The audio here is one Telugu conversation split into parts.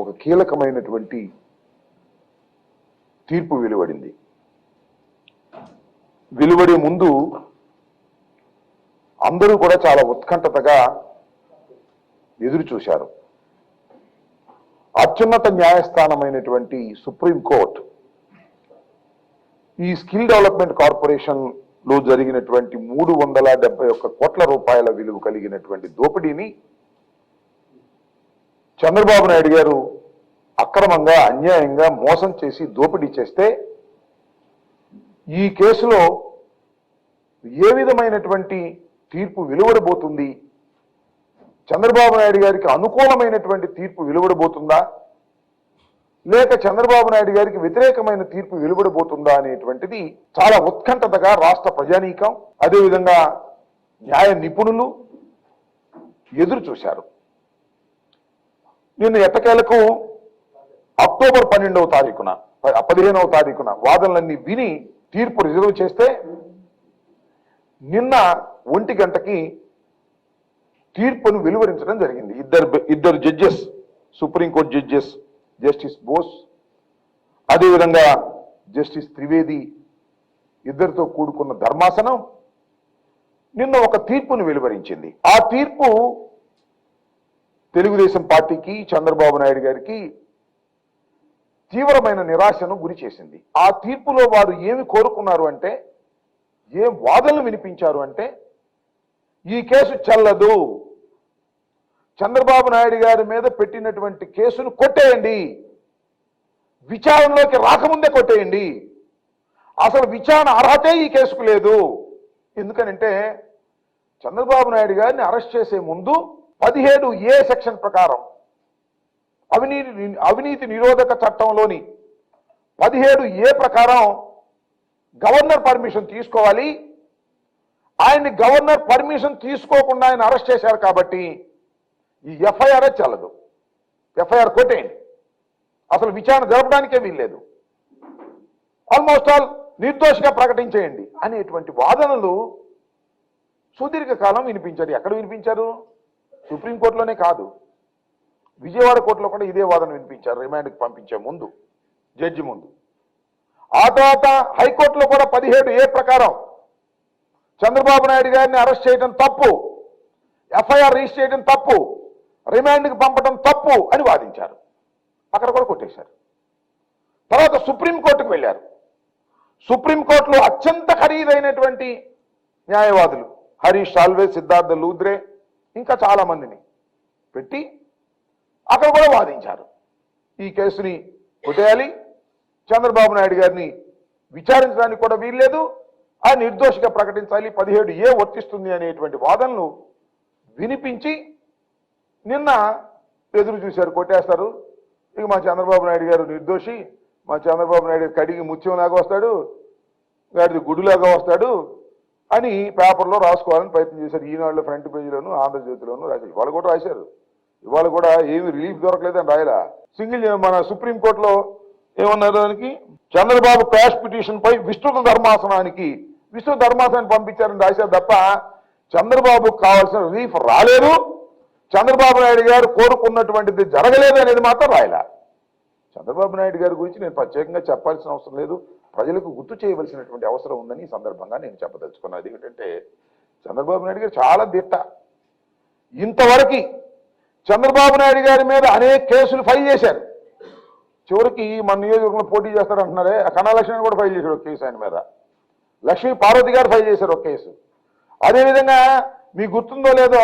ఒక కీలకమైనటువంటి తీర్పు వెలువడింది. వెలువడే ముందు అందరూ కూడా చాలా ఉత్కంఠతగా ఎదురు చూశారు. అత్యున్నత న్యాయస్థానమైనటువంటి సుప్రీంకోర్టు ఈ స్కిల్ డెవలప్మెంట్ కార్పొరేషన్లో జరిగినటువంటి మూడు వందల డెబ్బై ఒక్క కోట్ల రూపాయల విలువ కలిగినటువంటి దోపిడీని చంద్రబాబు నాయుడు గారు అక్రమంగా అన్యాయంగా మోసం చేసి దోపిడీ చేస్తే ఈ కేసులో ఏ విధమైనటువంటి తీర్పు వెలువడబోతుంది? చంద్రబాబు నాయుడు గారికి అనుకూలమైనటువంటి తీర్పు వెలువడబోతుందా? లేక చంద్రబాబు నాయుడు గారికి వ్యతిరేకమైన తీర్పు వెలువడబోతుందా అనేటువంటిది చాలా ఉత్కంఠతగా రాష్ట్ర ప్రజానీకం అదేవిధంగా న్యాయ నిపుణులు ఎదురు చూశారు నిన్న ఎట్టకేలకు? అక్టోబర్ పన్నెండవ తారీఖున ప- పదిహేనవ తారీఖున వాదనలన్నీ విని తీర్పు రిజర్వ్ చేస్తే నిన్న ఒంటి గంటకి తీర్పును వెలువరించడం జరిగింది. ఇద్దరు ఇద్దరు judges supreme court judges justice Bose అదేవిధంగా జస్టిస్ త్రివేది ఇద్దరితో కూడుకున్న ధర్మాసనం నిన్న ఒక తీర్పును వెలువరించింది. ఆ తీర్పు తెలుగుదేశం పార్టీకి చంద్రబాబు నాయుడు గారికి తీవ్రమైన నిరాశను గురి చేసింది. ఆ తీర్పులో వారు ఏమి కోరుకున్నారు అంటే ఏం వాదనలు వినిపించారు అంటే ఈ కేసు చల్లదు. చంద్రబాబు నాయుడు గారి మీద పెట్టినటువంటి కేసును కొట్టేయండి. విచారణలోకి రాకముందే కొట్టేయండి. అసలు విచారణ అర్హతే ఈ కేసుకు లేదు. ఎందుకనంటే చంద్రబాబు నాయుడు గారిని అరెస్ట్ చేసే ముందు పదిహేడు ఏ సెక్షన్ ప్రకారం అవినీతి అవినీతి నిరోధక చట్టంలోని పదిహేడు ఏ ప్రకారం గవర్నర్ పర్మిషన్ తీసుకోవాలి. ఆయన్ని గవర్నర్ పర్మిషన్ తీసుకోకుండా ఆయన అరెస్ట్ చేశారు కాబట్టి ఈ ఎఫ్ఐఆర్ చల్లదు. ఎఫ్ఐఆర్ కొట్టేయండి. అసలు విచారణ జరపడానికే వీల్లేదు. ఆల్మోస్ట్ ఆల్ నిర్దోషిగా ప్రకటించేయండి అనేటువంటి వాదనలు సుదీర్ఘకాలం వినిపించారు. ఎక్కడ వినిపించారు? సుప్రీంకోర్టులోనే కాదు విజయవాడ కోర్టులో కూడా ఇదే వాదన వినిపించారు రిమాండ్కి పంపించే ముందు జడ్జి ముందు. ఆ తర్వాత హైకోర్టులో కూడా పదిహేడు ఏ ప్రకారం చంద్రబాబు నాయుడు గారిని అరెస్ట్ చేయడం తప్పు ఎఫ్ఐఆర్ రిజిస్టర్ చేయడం తప్పు రిమాండ్కి పంపడం తప్పు అని వాదించారు. అక్కడ కూడా కొట్టేశారు. తర్వాత సుప్రీంకోర్టుకు వెళ్ళారు. సుప్రీంకోర్టులో అత్యంత ఖరీదైనటువంటి న్యాయవాదులు హరీష్ సాల్వే సిద్ధార్థ లూద్రే ఇంకా చాలా మందిని పెట్టి అక్కడ కూడా వాదించారు. ఈ కేసుని కొట్టేయాలి. చంద్రబాబు నాయుడు గారిని విచారించడానికి కూడా వీల్లేదు. ఆ నిర్దోషిగా ప్రకటించాలి. పదిహేడు ఏ వర్తిస్తుంది అనేటువంటి వాదనలు వినిపించి నిన్న ఎదురు చూశారు కొట్టేస్తారు. ఇక మా చంద్రబాబు నాయుడు గారు నిర్దోషి. మా చంద్రబాబు నాయుడు కడిగి ముత్యంలాగా వస్తాడు. గాడిది గుడిలాగా వస్తాడు. అని పేపర్లో రాసుకోవాలని ప్రయత్నం చేశారు. ఈనాడులో ఫ్రంట్ పేజీలోను ఆంధ్రజ్యోతిలోను రాశారు. ఇవాళ కూడా రాశారు. ఇవాళ కూడా ఏమి రిలీఫ్ దొరకలేదని రాయలా. సింగిల్ మన సుప్రీంకోర్టులో ఏమన్నారు దానికి? చంద్రబాబు క్రాష్ పిటిషన్ పై విస్తృత ధర్మాసనానికి విస్తృత ధర్మాసనాన్ని పంపించారని రాశారు తప్ప చంద్రబాబుకు కావాల్సిన రిలీఫ్ రాలేదు. చంద్రబాబు నాయుడు గారు కోరుకున్నటువంటిది జరగలేదు అనేది మాత్రం రాయలా. చంద్రబాబు నాయుడు గారి గురించి నేను ప్రత్యేకంగా చెప్పాల్సిన అవసరం లేదు. ప్రజలకు గుర్తు చేయవలసినటువంటి అవసరం ఉందని ఈ సందర్భంగా నేను చెప్పదలుచుకున్నది ఏంటంటే చంద్రబాబు నాయుడు గారు చాలా దిట్ట. ఇంతవరకు చంద్రబాబు నాయుడు గారి మీద అనేక కేసులు ఫైల్ చేశారు. చివరికి మన నియోజకవర్గంలో పోటీ చేస్తారంటున్నారే ఆ కూడా ఫైల్ చేశాడు ఒక కేసు ఆయన మీద. లక్ష్మీ పార్వతి గారు ఫైల్ చేశారు ఒక కేసు. అదేవిధంగా మీకు గుర్తుందో లేదో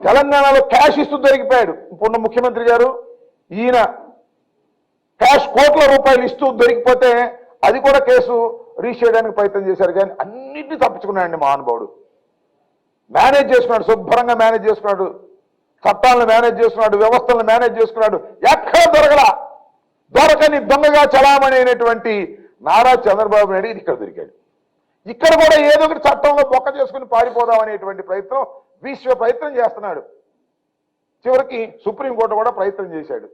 తెలంగాణలో క్యాష్ ఇస్తూ దొరికిపోయాడు. ఇప్పుడున్న ముఖ్యమంత్రి గారు ఈయన కోట్ల రూపాయలు ఇస్తూ దొరికిపోతే అది కూడా కేసు రీచ్ చేయడానికి ప్రయత్నం చేశారు. కానీ అన్నింటినీ తప్పించుకున్నాడండి మహానుభావుడు. మేనేజ్ చేసుకున్నాడు శుభ్రంగా మేనేజ్ చేసుకున్నాడు. చట్టాలను మేనేజ్ చేసుకున్నాడు వ్యవస్థలను మేనేజ్ చేసుకున్నాడు. ఎక్కడ దొరకలా? దొరకని దొంగగా చలామణి అయినటువంటి నారా చంద్రబాబు నాయుడు ఇక్కడ దొరికాడు. ఇక్కడ కూడా ఏదో ఒకటి చట్టంలో బొక్క చేసుకుని పారిపోదాం అనేటువంటి ప్రయత్నం విశ్వ ప్రయత్నం చేస్తున్నాడు. చివరికి సుప్రీంకోర్టు కూడా ప్రయత్నం చేశాడు.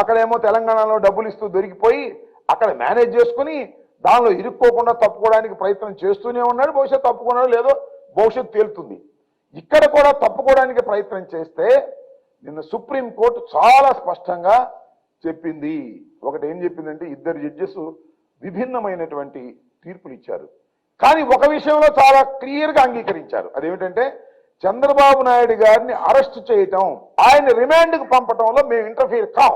అక్కడేమో తెలంగాణలో డబ్బులు ఇస్తూ దొరికిపోయి అక్కడ మేనేజ్ చేసుకుని దానిలో ఇరుక్కోకుండా తప్పుకోవడానికి ప్రయత్నం చేస్తూనే ఉన్నాడు. భవిష్యత్తు తప్పుకున్నాడు లేదో భవిష్యత్తు తేలుతుంది. ఇక్కడ కూడా తప్పుకోవడానికి ప్రయత్నం చేస్తే నిన్న సుప్రీం కోర్టు చాలా స్పష్టంగా చెప్పింది. ఒకటి ఏం చెప్పిందంటే ఇద్దరు జడ్జెస్ విభిన్నమైనటువంటి తీర్పులు ఇచ్చారు. కానీ ఒక విషయంలో చాలా క్లియర్గా అంగీకరించారు. అదేమిటంటే చంద్రబాబు నాయుడు గారిని అరెస్ట్ చేయటం ఆయన రిమాండ్కి పంపటంలో మేము ఇంటర్ఫీర్ కాం.